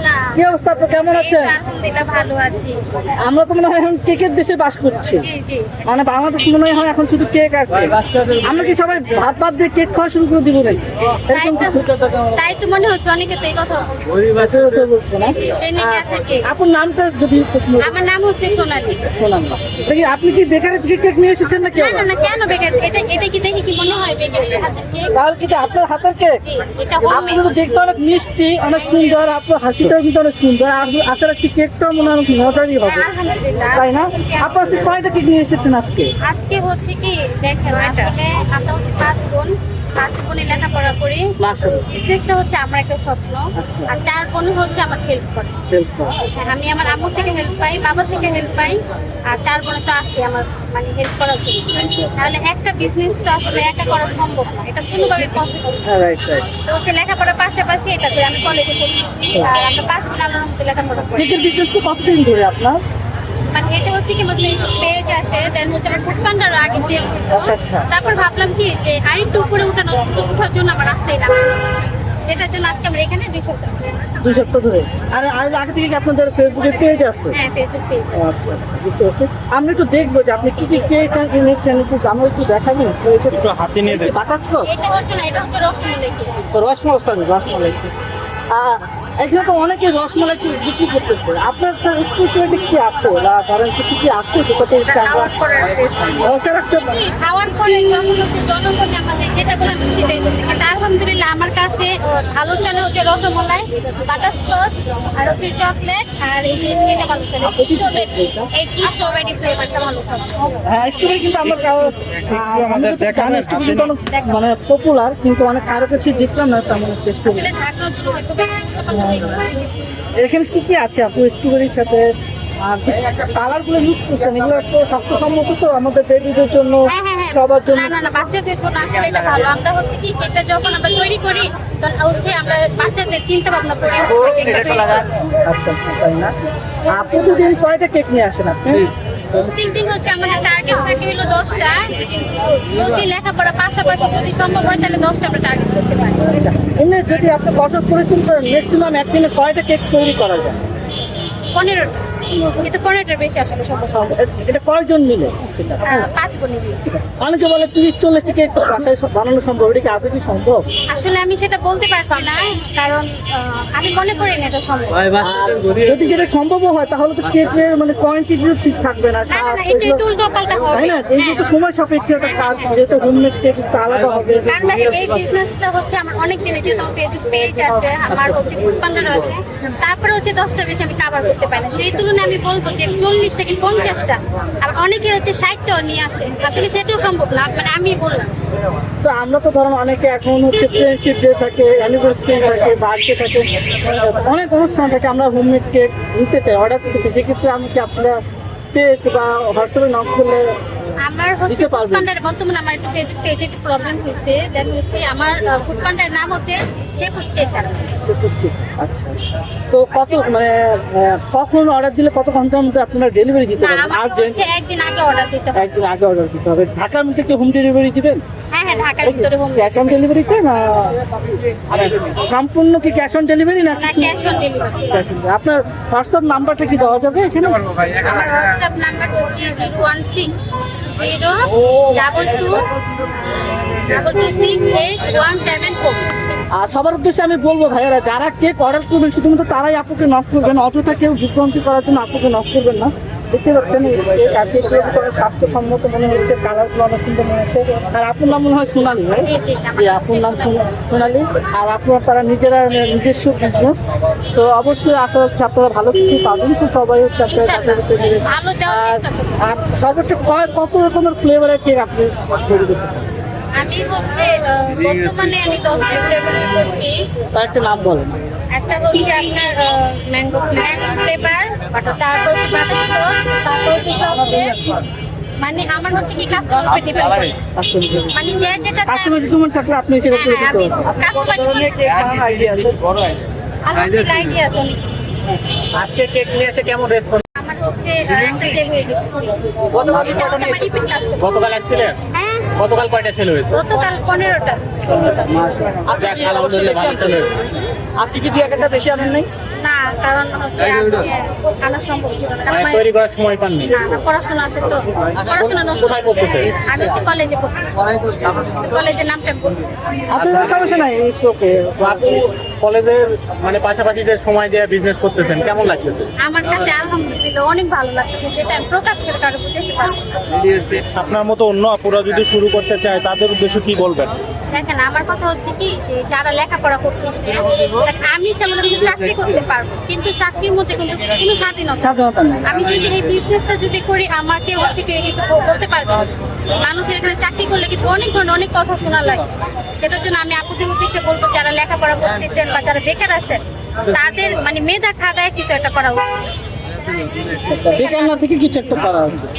la কি অবস্থা আপু? কেমন আছেন? আলহামদুলিল্লাহ ভালো আছি। আমরা তো মনে হয় এখন কেকের দেশে বাস করছি। জি জি। মানে বাংলাদেশ মনে হয় এখন শুধু কেক আর আমরা কি সবাই ভাত ভাত দিয়ে কেক খাওয়া শুরু করে দিব নাকি? এরকম কিছু? তাই তো মনে হচ্ছে অনেকে তো এই কথা হয়তো তো বলছে না? আপুর নামটা যদি আমার নাম হচ্ছে সোনালী। দেখি আপনি কি বেকারি থেকে কেক নিয়ে এসেছেন নাকি না না না কেন বেকার? এটা এটা কি দেখে কি মনে হয় বেকারি? হাতের কেক? তাহলে কি আপনার হাতের কেক? আপনি দেখতে অনেক মিষ্টি অনেক সুন্দর আপনার হাসিটাও কিন্তু অনেক সুন্দর আর আশা রাখছি কেকটাও মনে হয় মজারই হবে। তাই না? আপু আজকে কয়টা কেক নিয়ে এসেছেন আজকে? আজকে হচ্ছে কি দেখেন আসলে আমরা হচ্ছে পাঁচ বোন পাঁচ বোনে লেখাপড়া করি। বিজনেসটা হচ্ছে আমার একটা স্বপ্ন আচ্ছা। আর চার বোন হচ্ছে আমাকে হেল্প করে। হেল্প করো। আমি আমার আম্মু থেকে হেল্প পাই বাবা থেকে হেল্প পাই আর চার বোনে তো আছে আমার। মানে হেল্প করার জন্য তাহলে একটা বিজনেস তো আসলে একা করা সম্ভব না। এটা কোনোভাবে পসিবল তো হচ্ছে লেখাপড়ার পাশাপাশি এটা করে আমি কলেজে পড়তেছি। আর আমরা পাঁচ বোন আল্লাহর মধ্যে লেখাপড়া করি। কতদিন ধরে আপনার? মানে এটা হচ্ছে কি ফেসবুক পেজ আছে দেন হচ্ছে আমার ফুড পান্ডার আগে সেল হইতো। আচ্ছা, আচ্ছা। তারপর ভাবলাম কি যে আরেকটু উপরে উঠানো উঠার জন্য আমার রাস্তায় না যেটার জন্য আজকে আমরা এখানে দুই সপ্তাহ দুই সপ্তাহ ধরে। আর আগে থেকে কি আপনাদের ফেসবুকে পেজ আছে? হ্যাঁ ফেসবুক পেজ আচ্ছা আচ্ছা বুঝতে পারছি। আমরা একটু দেখব যে আপনি কি কি কেক এনেছেন একটু আমরা একটু দেখাবেন একটু হাতে নিয়ে দেখ এটা হচ্ছে না এটা হচ্ছে রসমালাই কেক রসমালাই সরি রসমালাই আহ, এখানে তো অনেকে রসমালাই বিক্রি করতেছে। আপনার তো স্পেশালিটি কি আছে? বা ধরেন কিছু কি আছে? যেটাতে রাখতে খাওয়ার পরে যখন হচ্ছে জনগণ আমাদের যেটা বলে সেটাই কিন্তু আলহামদুলিল্লাহ আমার কাছে ভালো চলে হচ্ছে রসমালাই বাটারস্কচ আর হচ্ছে চকলেট আর এই যে এটা ভালো চলে। স্ট্রবেরি এই স্ট্রবেরি ফ্লেভারটা ভালো চলে। হ্যাঁ স্ট্রবেরি কিন্তু আমরা আমাদের মানে পপুলার কিন্তু অনেক কারও কাছে দেখলাম না তেমন আসলে জন্য হয়তো হয়ে। এখানে কি কি আছে আপু? স্ট্রবেরির সাথে? আর কালারগুলো ইউজ করছেন? এগুলো তো স্বাস্থ্যসম্মত তো? আমাদের বেবিদের জন্য হ্যাঁ হ্যাঁ হ্যাঁ। সবার জন্য। না না না বাচ্চাদের জন্য আসলে এটা ভালো। আমরা হচ্ছে কি কেকটা যখন আমরা তৈরি করি তখন হচ্ছে আমরা বাচ্চাদের চিন্তা ভাবনা করি কেকটা তৈরি আচ্ছা আচ্ছা তাই না? আর প্রতিদিন কয়টা কেক নিয়ে আসেন আপনি? প্রত্যেক দিন হচ্ছে আমাদের টার্গেট থাকে হলো দশটা। যদি লেখাপড়া পাশাপাশি যদি সম্ভব হয় তাহলে দশটা আমরা টার্গেট করতে পারি। আচ্ছা এমনি যদি আপনি বছর পরিশ্রম করেন ম্যাক্সিমাম একদিনে কয়টা কেক তৈরি করা যায়? পনেরোটা। কিন্তু পনেরোটার বেশি আসলে সম্ভব এটা কয়জন মিলে? পাঁচ বোনের অনেকে বলে তিরিশ চল্লিশটি কেক বাসায় বানানো সম্ভব এটা কি আদৌ কি সম্ভব? আসলে আমি সেটা বলতে পারছি না কারণ আমি মনে করি না এটা সম্ভব। যদি যেটা সম্ভবও হয় তাহলে তো কেকের মানে কোয়ান্টিটিও ঠিক থাকবে না তাই না? এই যে সময় সাপেক্ষ একটা কাজ যেহেতু হোমমেড কেক একটু আলাদা হবে। কারণ দেখেন এই বিজনেসটা হচ্ছে আমার অনেক দিনে যেহেতু পেজ আছে আমার হচ্ছে ফুড পান্ডার আছে তারপরে হচ্ছে দশটা বেশি আমি কাভার করতে পারি না। সেই তুলনায় আমি বলব যে চল্লিশ থেকে পঞ্চাশটা। আর অনেকে হচ্ছে ষাটটাও নিয়ে আসে। আসলে সেটাও সম্ভব না মানে আমি বললাম। তো আমরা তো ধরুন অনেকে এখন হচ্ছে ফ্রেন্ডশিপ ডে থাকে অ্যানিভার্সারি থাকে বার্থডে থাকে, অনেক অনুষ্ঠান থাকে, আমরা হোমমেড কেক নিতে চাই অর্ডার করতে চাই, সেক্ষেত্রে আমি কি আপনারা পেজ বা হোয়াটসঅ্যাপে নক করলে আমার হচ্ছে ফুড পান্ডার বর্তমানে আমার একটু পেজ পেজে একটু প্রবলেম হয়েছে। দেন হচ্ছে আমার ফুড পান্ডার নাম হচ্ছে শেফুস কেক আচ্ছা আচ্ছা। তো কত মানে কখন অর্ডার দিলে কত ঘণ্টার মধ্যে আপনারা ডেলিভারি দিতে পারবেন? আমাকে একদিন আগে অর্ডার দিতে হবে। একদিন আগে অর্ডার দিতে হবে। ঢাকার মধ্যে কি হোম ডেলিভারি দিবেন? হ্যাঁ হ্যাঁ ঢাকার ভিতরে হোম ক্যাশ অন ডেলিভারিতে না সম্পূর্ণ কি ক্যাশ অন ডেলিভারি না না ক্যাশ অন ডেলিভারি আপনার হোয়াটসঅ্যাপ নাম্বারটা কি দেওয়া যাবে এখানে? আমার হোয়াটসঅ্যাপ নাম্বার হচ্ছে zero one six zero double two double two six eight one seven four. আর সবার উদ্দেশ্যে আমি বলব ভাইয়ারা যারা কেক অর্ডার করবেন শুধুমাত্র তারাই আপুকে নক করবেন অটোটা কেউ বিভ্রান্তি করার জন্য আপুকে নক করবেন না। দেখতে পাচ্ছেন এই কেক স্বাস্থ্যসম্মত মনে হচ্ছে কালারগুলো অনেক সুন্দর মনে হচ্ছে। আর আপনার নাম মনে হয় সোনালি নাম আপনার নাম সোনালী। আর আপনার তারা নিজেরা নিজস্ব বিজনেস সো অবশ্যই আশা হচ্ছে আপনারা ভালো কিছু পাবেন। তো সবাই হচ্ছে আর সর্বোচ্চ কয়- কত রকমের ফ্লেভারের কেক আপনি তৈরি করতে আমি হচ্ছে বর্তমানে আমি দশটা ফ্লেভারই করছি তার একটা নাম বলেন। একটা হচ্ছে আপনার ম্যাঙ্গো ম্যাঙ্গো ফ্লেভার তারপর হচ্ছে বাটারস্কচ তারপর হচ্ছে চকলেট মানে আমার হচ্ছে কি কাস্টমার উপর ডিপেন্ড করে। মানে যে যেটা কাস্টমার যদি থাকলে আপনি সেটা হ্যাঁ করে হ্যাঁ দিতে আমি পারবেন। কাস্টমার আলহামদুলিল্লাহ আইডিয়া আছে? আজকে কেক নিয়ে এসে কেমন রেসপন্স আমার হচ্ছে আহ, একটা সেল হয়ে গেছে। গতকাল আসছিলেন হ্যাঁ। গতকাল কয়টা সেল হয়েছে? গতকাল পনেরোটা। আলহামদুলিল্লাহ ভালো হয়েছে আজকে কি দুই একটা বেশি আনেন নাই? না কারণ হচ্ছে আজকে আনা সম্ভব ছিল না। কারণ মানে তৈরি করার সময় পাননি। না না পড়াশোনা আছে তো। পড়াশোনা নষ্ট। কোথায় পড়তেছে? আমি হচ্ছে কলেজে পড়তেছি। সমস্যা নাই ইটস ওকে আপনি কলেজের মানে পাশাপাশি যে সময় দিয়ে বিজনেস করতেছেন কেমন লাগতেছে? আমার কাছে আলহামদুলিল্লাহ অনেক ভালো লাগছে যেটা আমি প্রকাশ করে কারও বুঝাতে পারব আপনার মতো অন্য আপুরা যদি শুরু করতে চায় তাদের উদ্দেশ্যে কি বলবেন? দেখেন আমার কথা হচ্ছে কি যে যারা লেখাপড়া করতেছে আমি চাইলে কিন্তু চাকরি করতে পারব কিন্তু চাকরির মধ্যে কিন্তু কোনো স্বাধীনতা আমি যদি এই বিজনেসটা যদি করি আমাকে হচ্ছে কেউ কিছু বলতে পারবে না। মানুষের এখানে চাকরি করলে কিন্তু অনেক ধরনের অনেক কথা শোনা লাগে। যেটার জন্য আমি আপুদের উদ্দেশ্যে বলব, যারা লেখাপড়া করতেছেন বা যারা বেকার আছেন, তাদের মানে মেধা খাদায় কিছু একটা করা উচিত। বেকার না থেকে কিছু একটা করা উচিত।